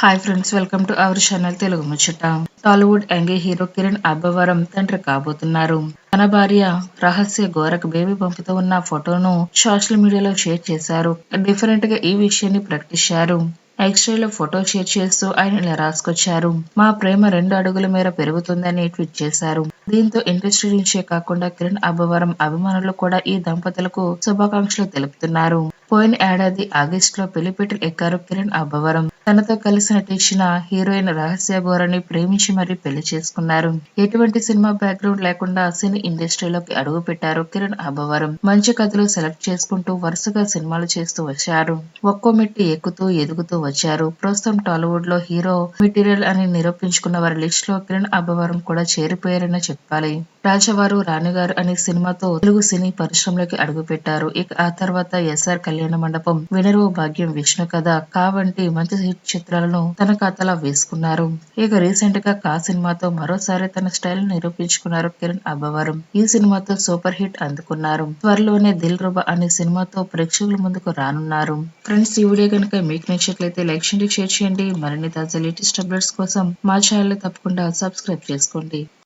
Hi friends welcome to our channel Telugu ముచ్చట Tollywood young hero Kiran Abbavaram తండ్రి కాబోతున్నారు. తన భార్య రహస్య గోరక్ బేబీ పంపుతూ ఉన్న ఫోటోను సోషల్ మీడియాలో షేర్ చేశారు. డిఫరెంట్గా ఈ విషయాన్ని ప్రకటించారు ఎక్స్ట్రాలో ఫోటో షేర్ చేస్తూ ఆయన ఇలా రాసుకొచ్చారు. మా ప్రేమ రెండు అడుగుల మేర పెరుగుతుందని ట్వీట్ చేశారు. దీంతో ఇండస్ట్రీ నుంచే కాకుండా కిరణ్ అబ్బవరం అభిమానులు కూడా ఈ దంపతులకు శుభాకాంక్షలు తెలుపుతున్నారు. పోయిన ఏడాది ఆగస్టులో పెళ్ళిపీటలు ఎక్కారు కిరణ్ అబ్బవరం. తనతో కలిసి నటించిన హీరోయిన్ రహస్య గోరని ప్రేమించి మరీ పెళ్ళి చేసుకున్నారు. ఎటువంటి సినిమా బ్యాక్గ్రౌండ్ లేకుండా సినీ ఇండస్ట్రీలోకి అడుగు పెట్టారు కిరణ్ అబ్బవరం. మంచి కథలు సెలెక్ట్ చేసుకుంటూ వరుసగా సినిమాలు చేస్తూ వచ్చారు. ఒక్కో మెట్టి ఎక్కుతూ ఎదుగుతూ వచ్చారు. ప్రస్తుతం టాలీవుడ్లో హీరో మెటీరియల్ అని నిరూపించుకున్న వారి లిస్ట్లో కిరణ్ అబ్బవరం కూడా చేరిపోయారని చెప్పాలి. రాజవారు రాణిగారు అనే సినిమాతో తెలుగు సినీ పరిశ్రమలోకి అడుగుపెట్టారు ఇక ఆ తర్వాత ఎస్ఆర్ కళ్యాణ మండపం వినరువ భాగ్యం విష్ణు కథ కావంటి మంచి హిట్ చిత్రాలను తన ఖాతాలో వేసుకున్నారు. ఇక రీసెంట్గా కా సినిమాతో మరోసారి తన స్టైల్ నిరూపించుకున్నారు కిరణ్ అబ్బవరం. ఈ సినిమాతో సూపర్ హిట్ అందుకున్నారు. త్వరలోనే దిల్ రుబా అనే సినిమాతో ప్రేక్షకుల ముందుకు రానున్నారు. ఫ్రెండ్స్ ఈ వీడియో కనుక మీకు నచ్చినట్లయితే లైక్ చేయండి షేర్ చేయండి. మరిన్ని తాజా లేటెస్ట్ అప్డేట్స్ కోసం మా ఛానల్ తప్పకుండా సబ్స్క్రైబ్ చేసుకోండి.